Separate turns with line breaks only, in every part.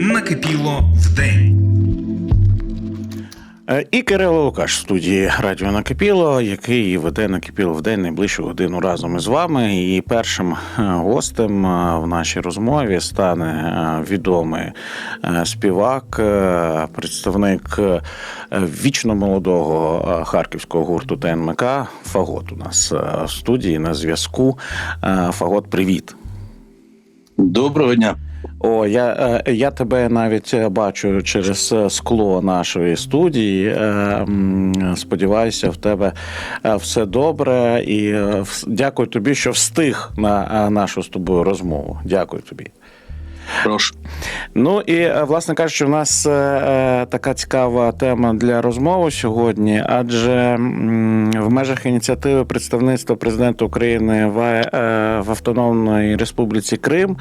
накипіло вдень.
Е, І Кирило Лукаш в студії Радіо Накипіло, який веде Накипіло в день найближчу годину разом із вами. І першим е, гостем е, в нашій розмові стане відомий співак, представник вічно молодого харківського гурту ТНМК. Фагот у нас в студії на зв'язку. Фагот, привіт.
Доброго дня.
О, я, е, я тебе навіть е, бачу через е, скло нашої студії. Сподіваюся, в тебе все добре. І дякую тобі, що встиг на нашу з тобою розмову. Дякую тобі.
Прошу.
Ну і е, власне кажучи, у нас е, е, така цікава тема для розмови сьогодні, адже в межах ініціативи представництва президента України в, Автономної Республіці Крим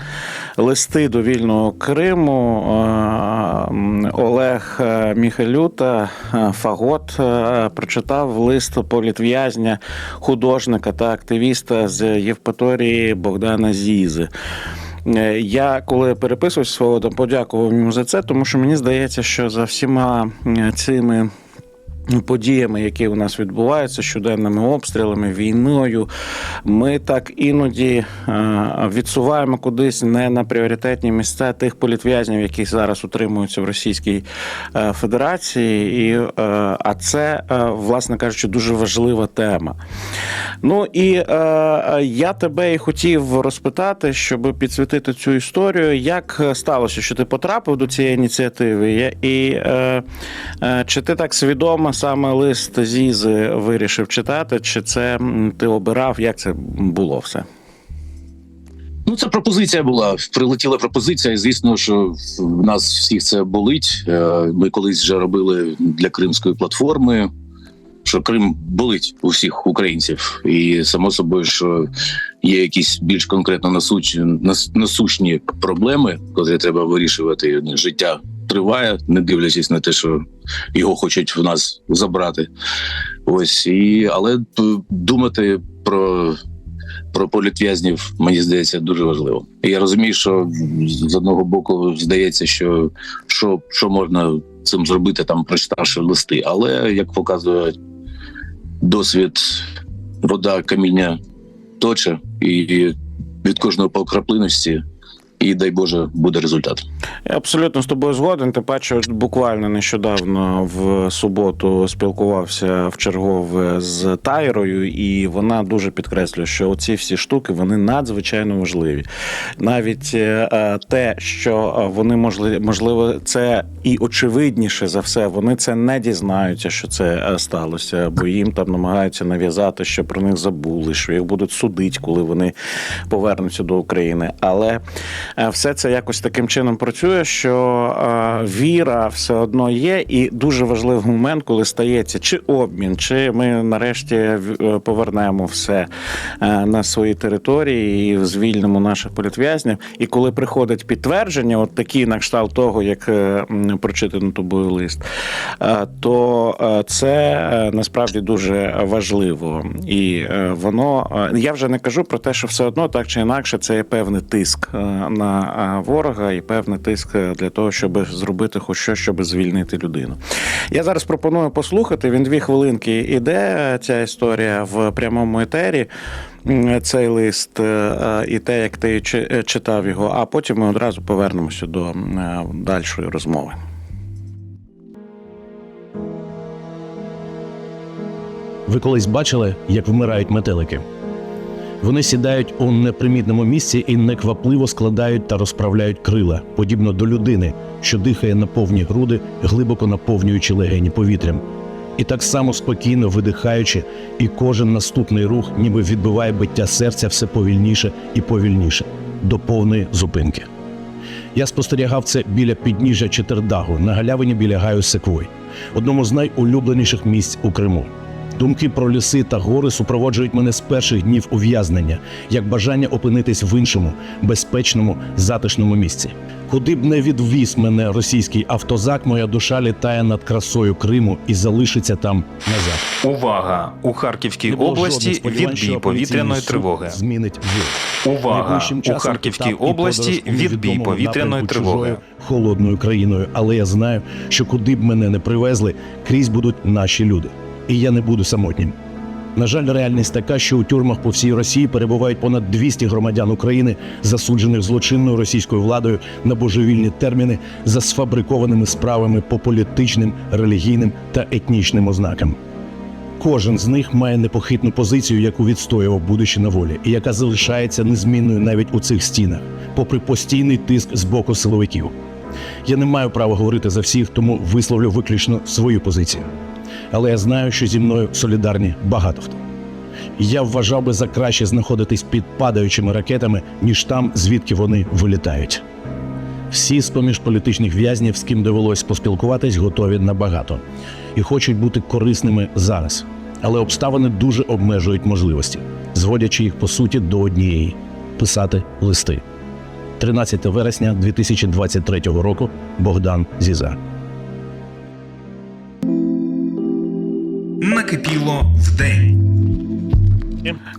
листи до вільного Криму Олег Міхалюта е, Фагот прочитав лист політв'язня, художника та активіста з Євпаторії Богдана Зізи. Е, Я коли переписувався свого там, подякував йому за це, тому що мені здається, що за всіма е, цими. Подіями, які у нас відбуваються, щоденними обстрілами, війною, ми так іноді е, відсуваємо кудись не на пріоритетні місця тих політв'язнів, які зараз утримуються в Російській е, Федерації, і, е, а це, власне кажучи, дуже важлива тема. Ну і я тебе і хотів розпитати, щоб підсвітити цю історію, як сталося, що ти потрапив до цієї ініціативи, і чи ти так свідомо саме лист Зізи вирішив читати, чи це ти обирав, як це було все?
Ну, це пропозиція була. Прилетіла пропозиція. Звісно, що в нас всіх це болить. Е, Ми колись вже робили для кримської платформи. Що Крим болить у всіх українців, і само собою, що є якісь більш конкретно насущні, нас- насущні проблеми, котрі треба вирішувати. Життя триває, не дивлячись на те, що його хочуть в нас забрати. Ось і але думати про про політв'язнів, мені здається, дуже важливо. І я розумію, що з одного боку здається, що що, що можна цим зробити, там прочитавши листи. Але як показує досвід, вода каміння точе, і від кожного по краплиності, і дай Боже, буде результат.
Я абсолютно з тобою згоден. Ти бачиш, от буквально нещодавно в суботу спілкувався в чергове з Тайрою, і вона дуже підкреслює, що оці всі штуки вони надзвичайно важливі. Навіть е, е, те, що е, вони можливо, можливо, це і очевидніше за все, вони це не дізнаються, що це сталося, бо їм там намагаються нав'язати, що про них забули, що їх будуть судити, коли вони повернуться до України. Але все це якось таким чином працює, що е, віра все одно є, і дуже важливий момент, коли стається чи обмін, чи ми нарешті е, повернемо все е, на свої території і звільнимо наших політв'язнів. І коли приходить підтвердження, от такі на кшталт того, як е, прочитано тобою лист, е, то е, це е, насправді дуже важливо. І е, воно е, я вже не кажу про те, що все одно так чи інакше це є певний тиск е, на е, ворога і певний тиск е, для того, щоб зробити хоч щось, щоб звільнити людину. Я зараз пропоную послухати. Він дві хвилинки іде е, ця історія в прямому етері. Цей лист і те, як ти чи- читав його, а потім ми одразу повернемося до дальшої розмови.
Ви колись бачили, як вмирають метелики? Вони сідають у непримітному місці і неквапливо складають та розправляють крила, подібно до людини, що дихає на повні груди, глибоко наповнюючи легені повітрям. І так само спокійно видихаючи, і кожен наступний рух ніби відбиває биття серця все повільніше і повільніше, до повної зупинки. Я спостерігав це біля підніжжя Четердагу на галявині біля Гаю Секвой, одному з найулюбленіших місць у Криму. Думки про ліси та гори супроводжують мене з перших днів ув'язнення, як бажання опинитись в іншому, безпечному, затишному місці. Куди б не відвіз мене російський автозак, моя душа літає над красою Криму і залишиться там назад.
Увага! У Харківській області відбій повітряної тривоги.
Змінить вирок.
Увага! У Харківській області відбій повітряної тривоги.
холодною країною. Але я знаю, що куди б мене не привезли, крізь будуть наші люди, і я не буду самотнім. На жаль, реальність така, що у тюрмах по всій Росії перебувають понад 200 громадян України, засуджених злочинною російською владою на божевільні терміни за сфабрикованими справами по політичним, релігійним та етнічним ознакам. Кожен з них має непохитну позицію, яку відстоював, будучи на волі, і яка залишається незмінною навіть у цих стінах, попри постійний тиск з боку силовиків. Я не маю права говорити за всіх, тому висловлю виключно свою позицію. Але я знаю, що зі мною солідарні багато хто. Я вважав би за краще знаходитись під падаючими ракетами, ніж там, звідки вони вилітають. Всі з-поміж політичних в'язнів, з ким довелось поспілкуватись, готові набагато і хочуть бути корисними зараз. Але обставини дуже обмежують можливості, зводячи їх по суті до однієї писати листи. 13 вересня 2023 року Богдан Зіза.
Накипіло день.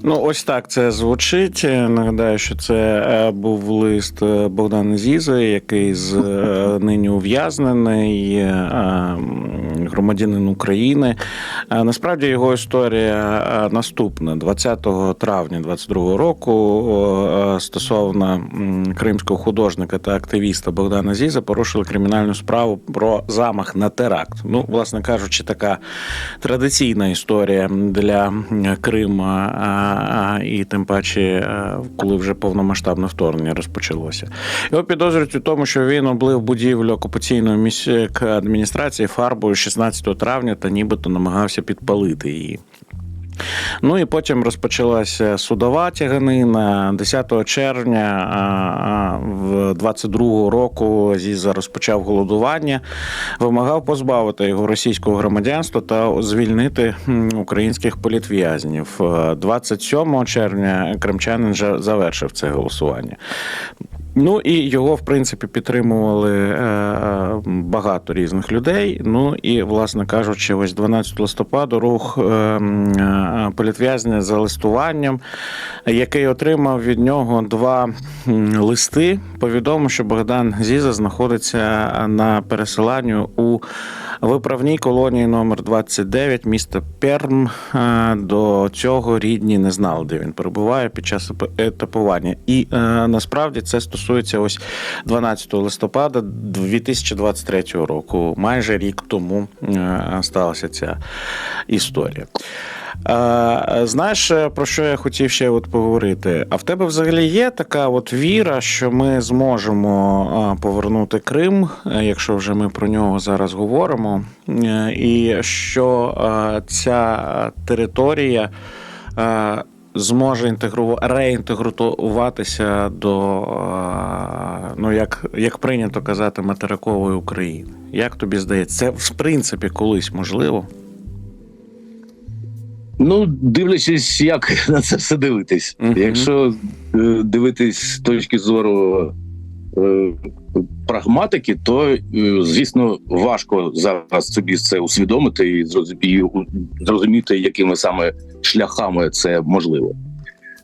Ну, ось так це звучить. Нагадаю, що це е, був лист е, Богдана Зізи, який з е, нині ув'язнений громадянин України. Насправді його історія е, наступна: 20 травня 22 року е, стосовно кримського художника та активіста Богдана Зіза порушили кримінальну справу про замах на теракт. Ну, власне кажучи, така традиційна історія для Крима, і тим паче, е, коли вже повномасштабне вторгнення розпочалося. Його підозрюють у тому, що він облив будівлю окупаційної міської адміністрації фарбою 16 травня та нібито намагався підпалити її. Ну і потім розпочалася судова тяганина 10 червня а, а, в 22 року Зіза розпочав голодування, вимагав позбавити його російського громадянства та звільнити українських політв'язнів. Е, 27 червня кримчанин завершив це голосування. Ну і його, в принципі, підтримували е, багато різних людей. Ну і, власне кажучи, ось 12 листопада рух е, е, політв'язня за листуванням, який отримав від нього два листи, повідомив, що Богдан Зіза знаходиться на пересиланню у виправній колонії номер 29 міста Перм. Е, До цього рідні не знали, де він перебуває під час етапування. І е, насправді це стосується ось 12 листопада 2023 року. Майже рік тому е, сталася ця історія. Е, Знаєш, е, про що я хотів ще от поговорити? А в тебе взагалі є така от віра, що ми зможемо е, повернути Крим, якщо вже ми про нього зараз говоримо, і що ця територія зможе інтегру... реінтегруватися до, ну як, як прийнято казати, материкової України. Як тобі здається, це в принципі колись можливо?
Ну, дивлячись, як на це все дивитись.
Мгм.
Якщо е, дивитись з точки зору е, прагматики, то е, звісно важко зараз собі це усвідомити і зрозуміти, якими саме шляхами це можливо.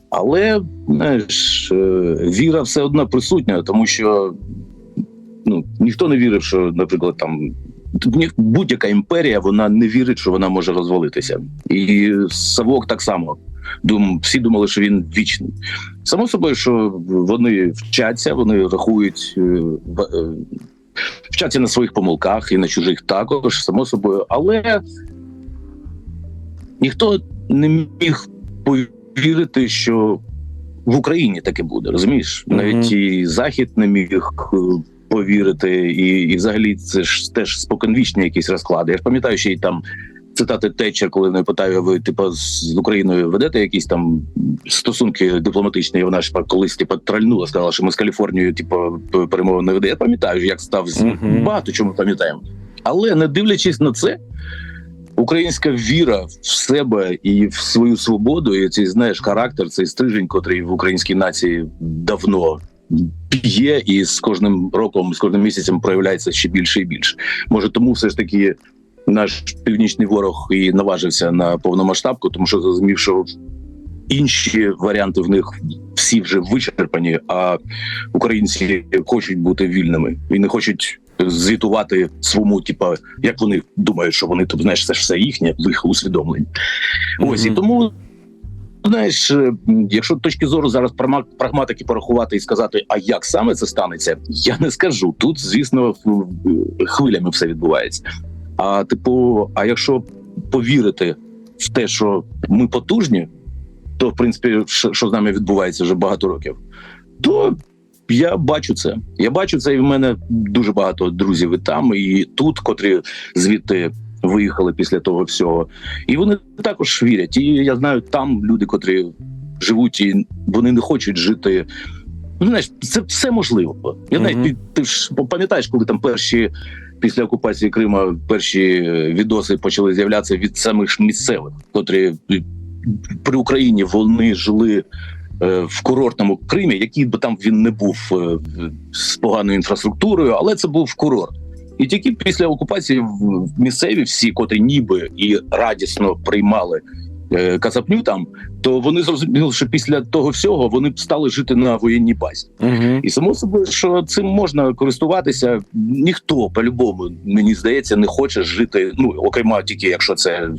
Але знаєш, е, віра все одно присутня, тому що ну ніхто не вірив, що, наприклад, там будь-яка імперія вона не вірить, що вона може розвалитися. І Савок так само. Дум, всі думали, що він вічний. Само собою, що вони вчаться, вони рахують, е, е, вчаться на своїх помилках і на чужих також, само собою. Але ніхто не міг повірити, що в Україні таке буде. Розумієш? Навіть і Захід не міг е, повірити, і, і взагалі це ж теж споконвічні якісь розклади. Я ж пам'ятаю, ще й там цитати Тетчер, коли не питаю, ви типу з Україною ведете якісь там стосунки дипломатичні. і Вона ж колись типу, тральнула, сказала, що ми з Каліфорнією, типу, перемови не веде. Я пам'ятаю, як став з
Мгм.
багато чому пам'ятаємо. Але не дивлячись на це, українська віра в себе і в свою свободу, і цей знаєш характер, цей стрижень, котрий в українській нації давно є, і з кожним роком, з кожним місяцем проявляється ще більше і більше. Може, тому все ж таки наш північний ворог і наважився на повномасштабку, тому що зрозумів, що інші варіанти в них всі вже вичерпані, а українці хочуть бути вільними і не хочуть звітувати своєму, типа, як вони думають, що вони тут знаєш, це ж все їхнє в їх усвідомленні. Ось і тому. Знаєш, е, якщо точки зору зараз прагматики порахувати і сказати, а як саме це станеться, я не скажу. Тут, звісно, хвилями все відбувається. А типу, а якщо повірити в те, що ми потужні, то в принципі, що з нами відбувається вже багато років, то я бачу це. Я бачу це, і в мене дуже багато друзів і там, і тут, котрі звідти виїхали після того всього. І вони також вірять. І я знаю, там люди, котрі живуть, і вони не хочуть жити. Ну, знаєш, це все можливо. Я навіть ти, ти ж пам'ятаєш, коли там перші після окупації Крима перші е, відоси почали з'являтися від самих ж місцевих, котрі е, при Україні вони жили. е, В курортному Кримі, який би там він не був з поганою інфраструктурою, але це був курорт. І тільки після окупації місцеві всі, котрі ніби і радісно приймали е, Казапню там, то вони зрозуміли, що після того всього вони б стали жити на воєнній базі.
Угу.
І само собою, що цим можна користуватися. Ніхто по-любому, мені здається, не хоче жити. Ну окрема тільки якщо це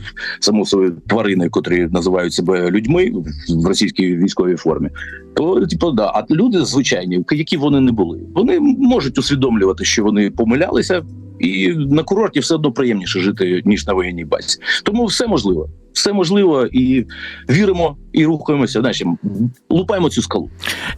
само собою тварини, котрі називають себе людьми в російській військовій формі. То типу, да, а люди звичайні, які вони не були, вони можуть усвідомлювати, що вони помилялися, і на курорті все одно приємніше жити ніж на воєнній базі. Тому все можливо. Все можливо, і віримо, і рухаємося. Знаєш, лупаємо цю скалу.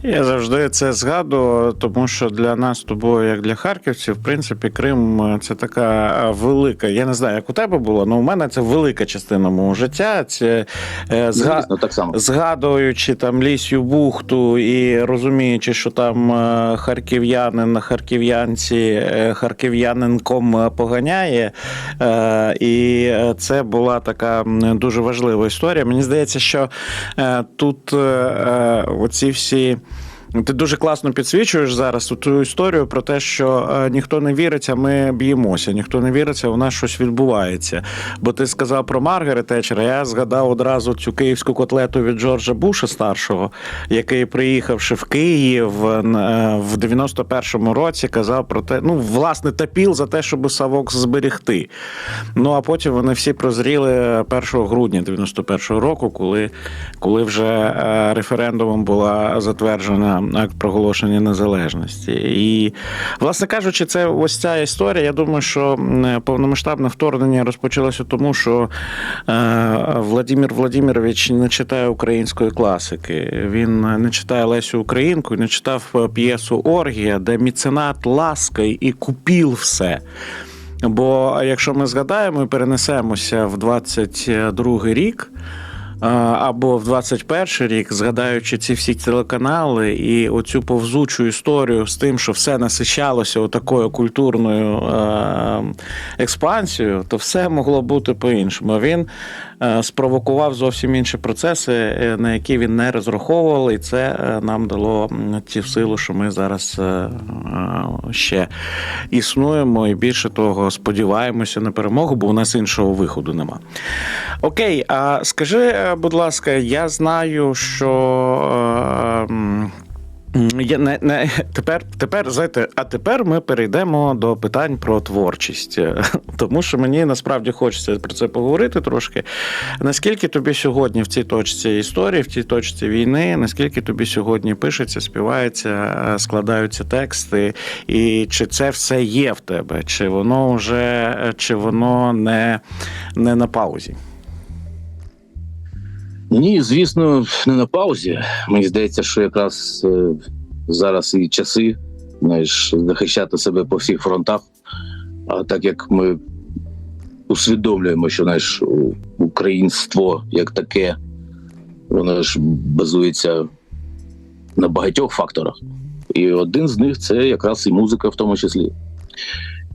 Я завжди це згадую, тому що для нас тобою, як для харківців, в принципі, Крим е, це така е, велика. Я не знаю, як у тебе було, але у мене це велика частина мого життя. Це е, зга...
Звісно, так само.
Згадуючи там лісю бухту і розуміючи, що там е, харків'янин на харків'янці харків'янинком поганяє. І це була така м, дуже важлива історія. Мені здається, що е, тут е, е, оці всі. Ти дуже класно підсвічуєш зараз ту історію про те, що е, ніхто не віриться, ми б'ємося, ніхто не віриться, у нас щось відбувається. Бо ти сказав про Маргарет Тетчера, я згадав одразу цю київську котлету від Джорджа Буша старшого, який, приїхавши в Київ е, в 91-му році, казав про те, ну, власне, тапіл за те, щоб Савок зберегти. Ну а потім вони всі прозріли 1 грудня 91-го року, коли, коли вже е, референдумом була затверджена акт проголошення незалежності. І, власне кажучи, це ось ця історія. Я думаю, що повномасштабне вторгнення розпочалося тому, що е, Владимир Владимирович не читає української класики. Він не читає Лесю Українку, не читав п'єсу Оргія, де міценат ласка і купіл все. Бо якщо ми згадаємо і перенесемося в 22 рік. Або в 21 рік, згадаючи ці всі телеканали і оцю повзучу історію з тим, що все насичалося отакою культурною експансією, то все могло бути по-іншому. Він спровокував зовсім інші процеси, е, на які він не розраховував, і це е, нам дало ті силу, що ми зараз е, е, ще існуємо, і більше того, сподіваємося на перемогу, бо у нас іншого виходу нема. Окей, а скажи, е, будь ласка, я знаю, що. Я не, не тепер, тепер знаєте, а тепер ми перейдемо до питань про творчість, тому що мені насправді хочеться про це поговорити трошки. Наскільки тобі сьогодні в цій точці історії, в цій точці війни, наскільки тобі сьогодні пишеться, співається, складаються тексти, і чи це все є в тебе, чи воно вже чи воно не, не на паузі?
Ні, звісно, не на паузі. Мені здається, що якраз е, зараз і часи знаєш, захищати себе по всіх фронтах. А так як ми усвідомлюємо, що знаєш, українство як таке, воно ж базується на багатьох факторах. І один з них це якраз і музика, в тому числі.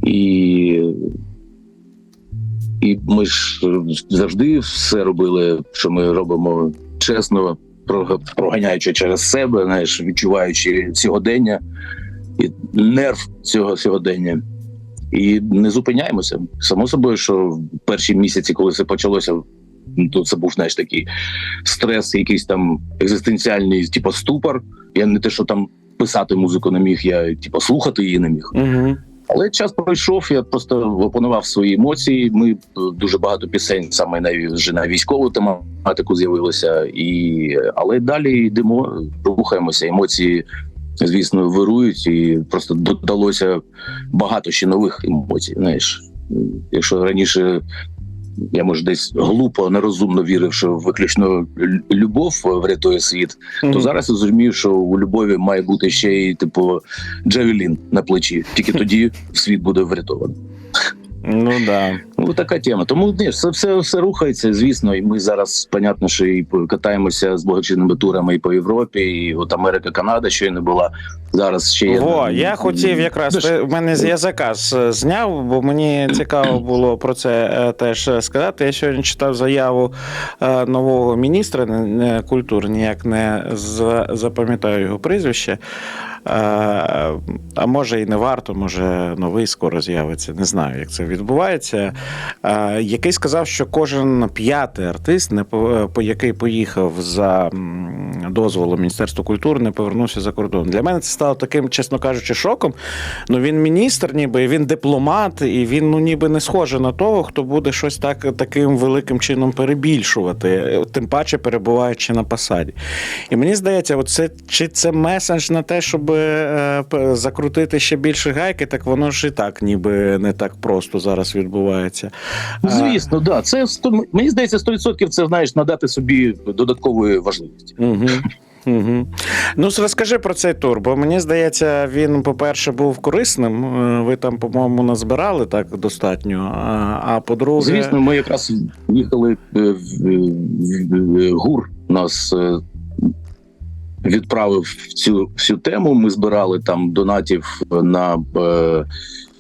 І, І ми ж е, завжди все робили, що ми робимо чесно, про- проганяючи через себе, знаєш, відчуваючи сьогодення і нерв цього сьогодення. І не зупиняємося. Само собою, що в перші місяці, коли це почалося, то це був знаєш такий стрес, якийсь там екзистенціальний, типу, ступор. Я не те, що там писати музику не міг, я типу, слухати її не міг.
Угу.
Але час пройшов, я просто опанував свої емоції. Ми е, дуже багато пісень саме на вже на військову тематику з'явилося, і але далі йдемо, рухаємося. Емоції, звісно, вирують, і просто додалося багато ще нових емоцій. Знаєш, якщо раніше. Я може десь глупо, нерозумно вірив, що виключно любов врятує світ. То зараз я зрозумів, що у любові має бути ще й типу джавелін на плечі. Тільки тоді світ буде врятований.
Ну да.
Ну така тема. Тому ні, все, все, все рухається, звісно. І ми зараз, понятно, що і катаємося з благочинними турами і по Європі, і от Америка, Канада ще й не була. Зараз ще є.
Во, я хотів якраз
Ну,
ти в мене з язика зняв, бо мені цікаво було про це е, теж сказати. Я сьогодні читав заяву е, нового міністра не- не, культури, ніяк не запам'ятаю його прізвище. Е, А може і не варто, може новий скоро з'явиться. Не знаю, як це відбувається. Е, Який сказав, що кожен п'ятий артист, який поїхав за дозволом Міністерства культури, не повернувся за кордон. Для мене це стало таким, чесно кажучи, шоком. Ну він міністр, ніби він дипломат, і він ну ніби не схожий на того, хто буде щось так таким великим чином перебільшувати, тим паче перебуваючи на посаді. І мені здається, оце чи це меседж на те, щоб е, закрутити ще більше гайки, так воно ж і так, ніби не так просто зараз відбувається.
Ну, Звісно, да. Це мені здається, 100% це знаєш надати собі додаткової важливості.
Угу. Угу. Ну, розкажи про цей тур, бо мені здається, він, по-перше, був корисним. Е, Ви там, по-моєму, назбирали так достатньо. А, по-друге,
Звісно, ми якраз їхали е, в- гур нас. Відправив цю всю тему. Ми збирали там донатів на, е,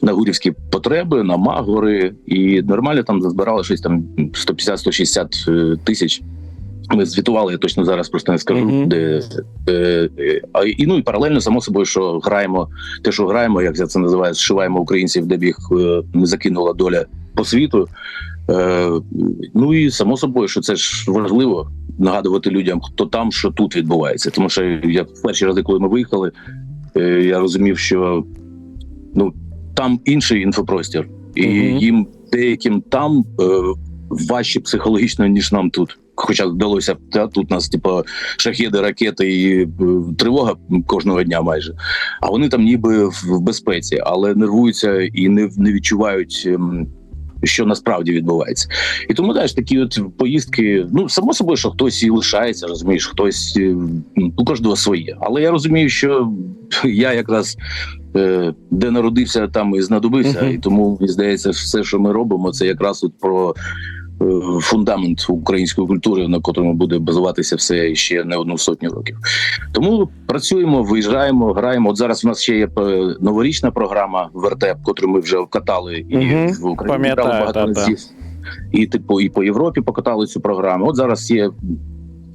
на гурівські потреби, на магори, і нормально там зазбирали щось там 150-160 е, тисяч. Ми звітували, я точно зараз просто не скажу,
Мгм.
де е, е, і ну і паралельно, само собою, що граємо те, що граємо, як я це називаю, зшиваємо українців, де б їх е, закинула доля по світу. Е, ну і само собою, що це ж важливо нагадувати людям, хто там, що тут відбувається. Тому що я в перші рази, коли ми виїхали, е, я розумів, що ну там інший інфопростір, і
Мгм.
їм деяким там е, важче психологічно, ніж нам тут. Хоча вдалося та тут нас, типу, шахеди, ракети і е, тривога кожного дня майже. А вони там ніби в в безпеці, але нервуються і не, не відчувають. Що насправді відбувається, і тому знаєш, такі от поїздки. Ну само собою, що хтось і лишається, розумієш, хтось е, у кожного своє. Але я розумію, що я якраз е, де народився, там і знадобився.
Мгм.
І тому мені здається, все, що ми робимо, це якраз от про фундамент української культури, на котрому буде базуватися все ще не одну сотню років. Тому працюємо, виїжджаємо, граємо. От зараз у нас ще є е, новорічна програма Вертеп, котру ми вже вкатали і
Мгм.
в Україні багато разів. І типу, і по Європі покатали цю програму. От зараз є.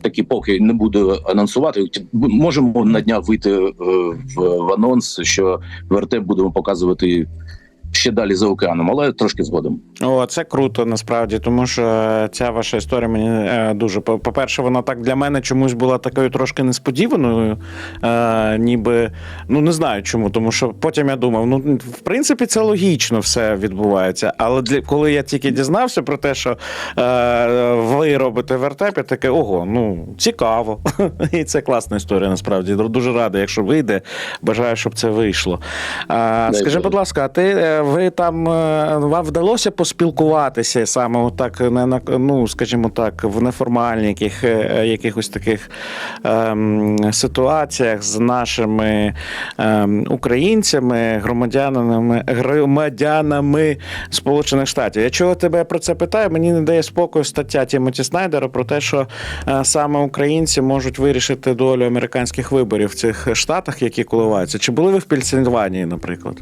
Такі поки не буду анонсувати. Можемо на днях вийти е, в, в анонс, що вертеп будемо показувати ще далі за океаном, але трошки згодом.
О, це круто насправді, тому що ця ваша історія мені е, дуже по- по-перше, вона так для мене чомусь була такою трошки несподіваною. Е, ніби ну не знаю чому, тому що потім я думав, ну в принципі це логічно все відбувається. Але для коли я тільки дізнався про те, що е, ви робите вертеп, я таке ого, ну цікаво. І це класна історія. Насправді дуже радий, якщо вийде. Бажаю, щоб це вийшло.
Дай
скажи, будь ласка, а ти е, ви там е, вам вдалося поспілкуватися саме отак, не на ну, скажімо так, в неформальних е, якихось таких ем, ситуаціях з нашими ем, українцями, громадянами, громадянами Сполучених Штатів. Я чого тебе про це питаю? Мені не дає спокою стаття Тімоті Снайдера про те, що е, саме українці можуть вирішити долю американських виборів в цих штатах, які коливаються. Чи були ви в Пенсильванії, наприклад?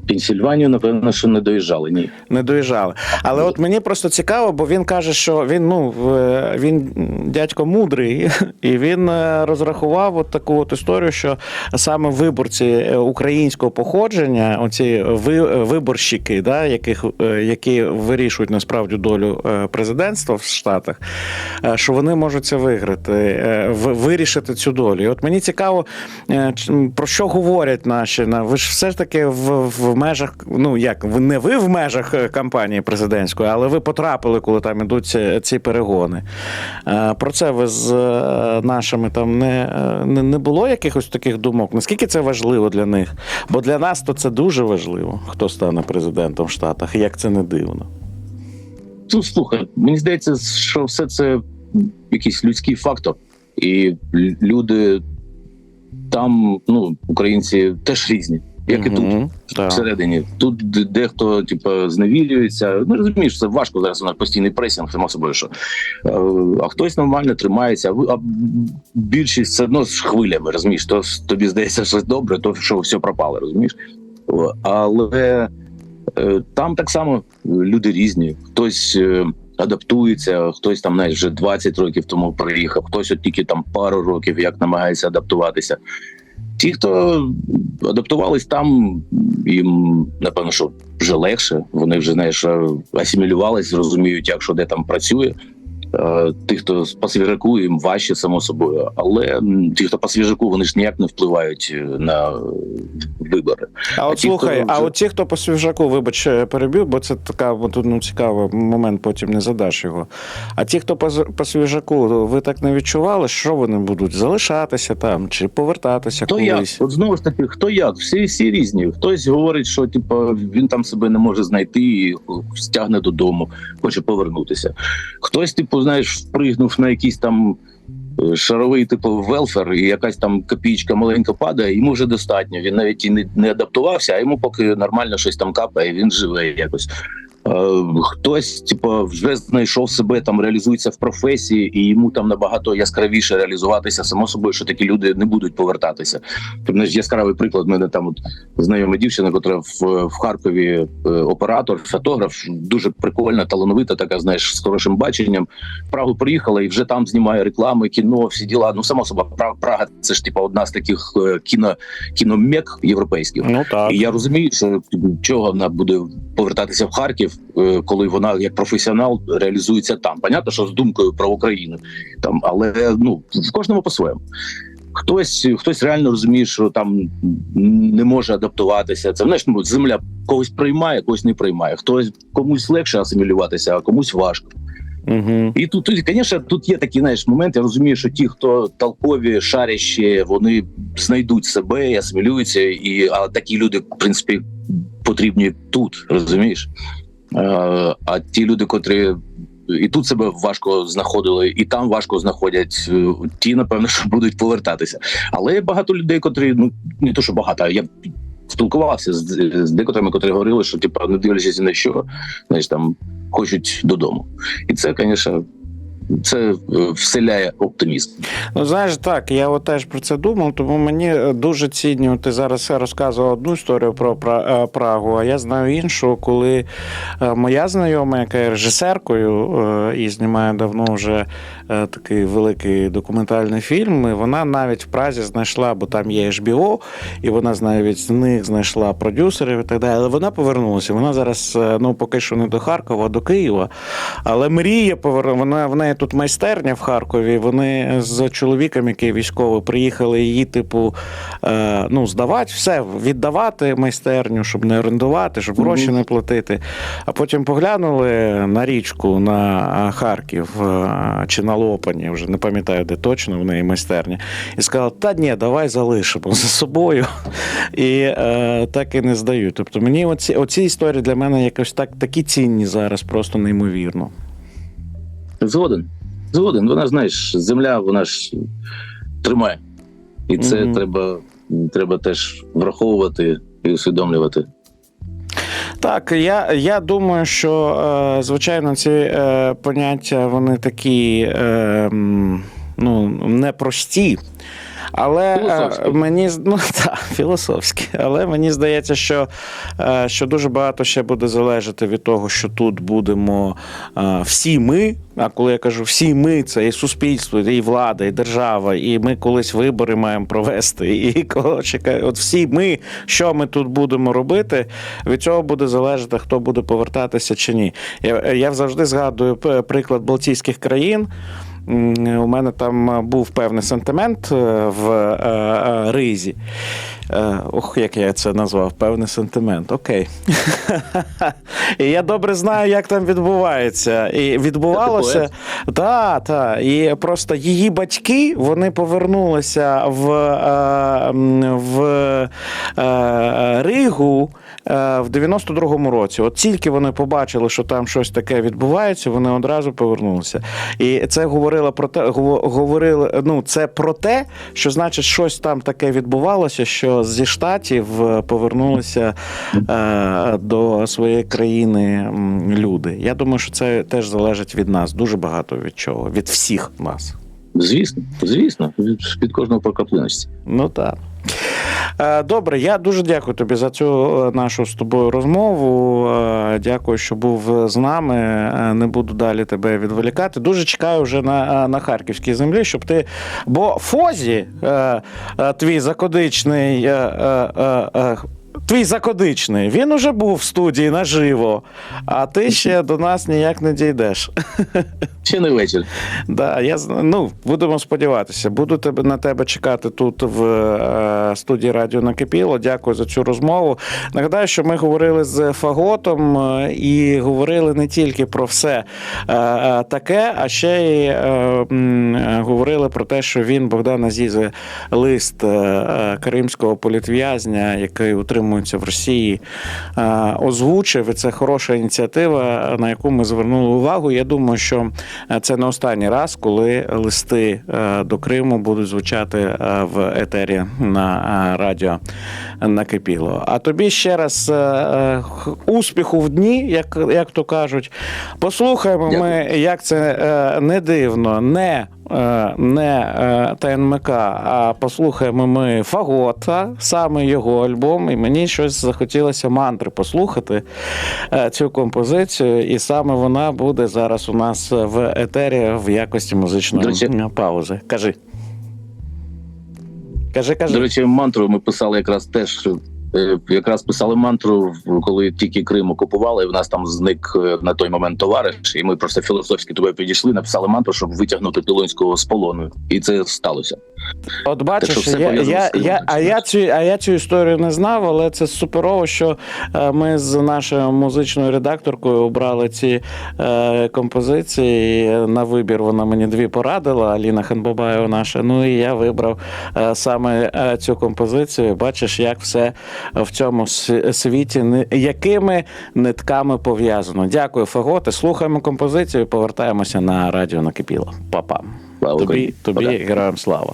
Пенсільванію, напевно, що не доїжджали. Ні.
Не доїжджали. Але от мені просто цікаво, бо він каже, що він ну він дядько мудрий, і він е, розрахував от таку от історію, що саме виборці е, українського походження, оці ви- виборщики, да, яких е, які вирішують насправді долю е, президентства в Штатах, е, що вони можуть це виграти, е, вирішити цю долю. І от мені цікаво, е, про що говорять наші на ви ж все ж таки в, в межах, ну як не ви в межах е, кампанії президентської, але ви потрапили, коли там ідуть ці, перегони. Е, Про це ви з е, нашими там не, не, не було якихось таких думок? Наскільки це важливо для них? Бо для нас то це дуже важливо, хто стане президентом в Штатах, як це не дивно.
Ну, слухай, мені здається, що все це якийсь людський фактор, і люди там, ну, українці теж різні, як і тут.
Так.
Всередині тут дехто типу, зневірюється. Ну розумієш, це важко зараз. У нас постійний пресінг, само собою, що Е, а хтось нормально тримається. А більшість все одно з хвилями. Розумієш, то тобі здається, що добре, то що все пропало, розумієш. Але е, там так само люди різні. Хтось е, адаптується, хтось там навіть вже 20 років тому приїхав, хтось от тільки там пару років як намагається адаптуватися. Ті, хто адаптувались там, їм напевно, що вже легше. Вони вже знаєш, асімілювались, розуміють, як що де там працює. Е, Ті, хто по свіжаку, їм важче, само собою. Але ті, хто по свіжаку, вони ж ніяк не впливають е, на е, вибори.
А от
ті, хто
слухай, а от ті, хто по свіжаку, вибач, перебив, бо це така ну, цікавий момент, потім не задаш його. А ті, хто по, по свіжаку, ви так не відчували, що вони будуть залишатися там чи повертатися
Хто як?
колись?
От знову ж таки, хто як? Всі всі різні. Хтось говорить, що типу, він там себе не може знайти і стягне додому, хоче повернутися. Хтось, типу, знаєш, впригнув на якийсь там. е, Шаровий типу велфер, і якась там копійка маленька падає, йому вже достатньо. Він навіть і не, не адаптувався, а йому поки нормально щось там капає, він живе якось. Е, хтось, типу, вже знайшов себе, там реалізується в професії, і йому там набагато яскравіше реалізуватися. Само собою, що такі люди не будуть повертатися. Тобто, знаєш, яскравий приклад. Мене там от знайома дівчина, яка в, в Харкові е, оператор, фотограф, дуже прикольна, талановита, така знаєш, з хорошим баченням. В Прагу приїхала і вже там знімає реклами, кіно, всі діла. Ну само собою, Прага це ж типу одна з таких е, кіно кіномек європейських.
Ну так.
І я розумію, що чого вона буде повертатися в Харків, е, коли вона як професіонал реалізується там. Понятно, що з думкою про Україну там, але ну в кожному по-своєму. Хтось хтось реально розуміє, що там не може адаптуватися. Це знаєш, ну, земля когось приймає, когось не приймає. Хтось комусь легше асимілюватися, а комусь важко.
Угу.
І тут, тут, звісно, тут є такий знаєш момент. Я розумію, що ті, хто толкові, шарящі, вони знайдуть себе і асимілюються. І а такі люди, в принципі, потрібні тут, розумієш? А, а ті люди, котрі і тут себе важко знаходили, і там важко знаходять. е, Ті, напевно, що будуть повертатися. Але є багато людей, котрі ну не то, що багато, я спілкувався з, з декотрими, котрі говорили, що типу, не дивлячись на що, знаєш, там хочуть додому. І це, звісно, це е, вселяє оптимізм.
Ну, знаєш, так, я от теж про це думав, тому мені е, дуже цінно. Ти зараз розказував одну історію про е, Прагу, а я знаю іншу, коли моя знайома, яка є режисеркою і знімає давно вже такий великий документальний фільм, і вона навіть в Празі знайшла, бо там є HBO, і вона навіть з них знайшла продюсерів і так далі. Але вона повернулася. Вона зараз, е, ну поки що не до Харкова, а до Києва. Але мріє повернути. Вона в неї тут майстерня в Харкові. Вони з чоловіком, який військовий, приїхали її, типу, е, ну, здавати, все, віддавати майстерню, щоб не орендувати, щоб гроші
Мгм.
не платити. А потім поглянули на річку на Харків е, чи на Лопані, вже не пам'ятаю, де точно в неї майстерня, і сказали: та ні, давай залишимо за собою. І е, так і не здають. Тобто мені оці, оці історії для мене якось так такі цінні зараз, просто неймовірно.
Згоден. Згоден. Вона знаєш, земля, вона ж тримає. І це
Мгм.
треба, треба теж враховувати і усвідомлювати.
Так, я, я думаю, що е, звичайно ці е, поняття вони такі е, ну, непрості. Але е,
Філософський.
мені ну так, філософськи. Але мені здається, що, е, що дуже багато ще буде залежати від того, що тут будемо е, всі ми. А коли я кажу всі ми, це і суспільство, і влада, і держава, і ми колись вибори маємо провести. І коротше, ка- от всі ми, що ми тут будемо робити, від цього буде залежати, хто буде повертатися чи ні. Я, я завжди згадую приклад Балтійських країн. У мене там е, був певний сентимент е, в е, ризі. Ох, як я це назвав, певний сентимент. Окей. І я добре знаю, як там відбувається. І відбувалося. Так, так. І просто її батьки вони повернулися в, в Ригу в 92-му році. От тільки вони побачили, що там щось таке відбувається, вони одразу повернулися. І це говорило про те, гово- говорили, ну, це про те, що значить щось там таке відбувалося, що зі штатів е, повернулися е, до своєї країни люди. Я думаю, що це теж залежить від нас, дуже багато від чого, від всіх нас.
Звісно, звісно, від, від кожного по каплиності.
Ну так. Е, Добре, я дуже дякую тобі за цю е, нашу з тобою розмову. Е, Дякую, що був з нами. Не буду далі тебе відволікати. Дуже чекаю вже на, на харківській землі, щоб ти. Бо Фозі, твій закодичний. Твій закодичний, він уже був в студії наживо, а ти ще до нас ніяк не дійдеш.
Ще не вечір.
Да, я ну, будемо сподіватися. Буду тебе на тебе чекати тут в е, студії Радіо Накипіло. Дякую за цю розмову. Нагадаю, що ми говорили з Фаготом е, і говорили не тільки про все е, е, таке, а ще й е, е, говорили про те, що він Богдана Зізе лист е, е, кримського політв'язня, який утримується в Росії, е, озвучив. І це хороша ініціатива, на яку ми звернули увагу. Я думаю, що е, це не останній раз, коли листи е, до Криму будуть звучати в етері на радіо накипіло. А тобі ще раз успіху в дні, як, як то кажуть. Послухаємо ми, як це не дивно, не. Е, Не е, ТНМК, а послухаємо ми Фагота, саме його альбом, і мені щось захотілося мантри послухати е, цю композицію, і саме вона буде зараз у нас в етері в якості музичної м, паузи. Кажи. Кажи, кажи.
До речі, мантру ми писали якраз теж. Е, Якраз писали мантру, коли тільки Крим окупували, і в нас там зник е, на той момент товариш, і ми просто філософськи туди підійшли, написали мантру, щоб витягнути Пілонського з полону. І це сталося.
От бачиш,
що все
я, я, я, а, я цю, а я цю історію не знав, але це суперово, що е, ми з нашою музичною редакторкою обрали ці е, композиції. На вибір вона мені дві порадила, Аліна Ханбабаєва наша. Ну і я вибрав е, саме е, цю композицію. Бачиш, як все в цьому світі, ни- якими нитками пов'язано. Дякую, Фаготе. Слухаємо композицію повертаємося на радіо накипіло. Па-па. Тобі, тобі героям слава.